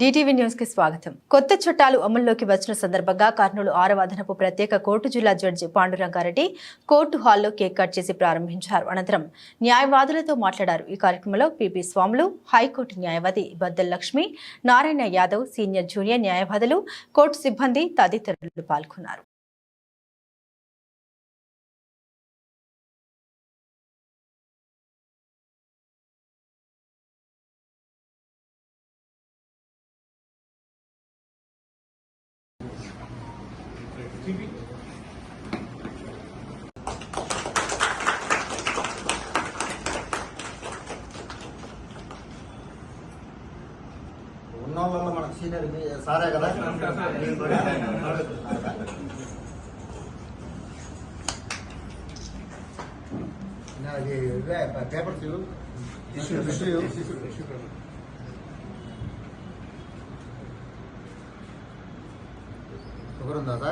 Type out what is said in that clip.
DTV న్యూస్కి స్వాగతం. కొత్త చట్టాలు అమల్లోకి వచ్చిన సందర్భంగా కర్నూలు ఆరవ ప్రత్యేక కోర్టు జిల్లా జడ్జి పాండురంగారెడ్డి కోర్టు హాల్లో కేక్ కట్ చేసి ప్రారంభించారు. అనంతరం న్యాయవాదులతో మాట్లాడారు. ఈ కార్యక్రమంలో పిపి స్వాములు హైకోర్టు న్యాయవాది బద్దల్ లక్ష్మి నారాయణ యాదవ్ సీనియర్ జూనియర్ న్యాయవాదులు కోర్టు సిబ్బంది తదితరులు పాల్గొన్నారు. ఉన్న వాళ్ళలో మనకు సీనియర్ సారే కదా? అది ఇవే పేపర్స్ షుగర్ ఉందా సార్?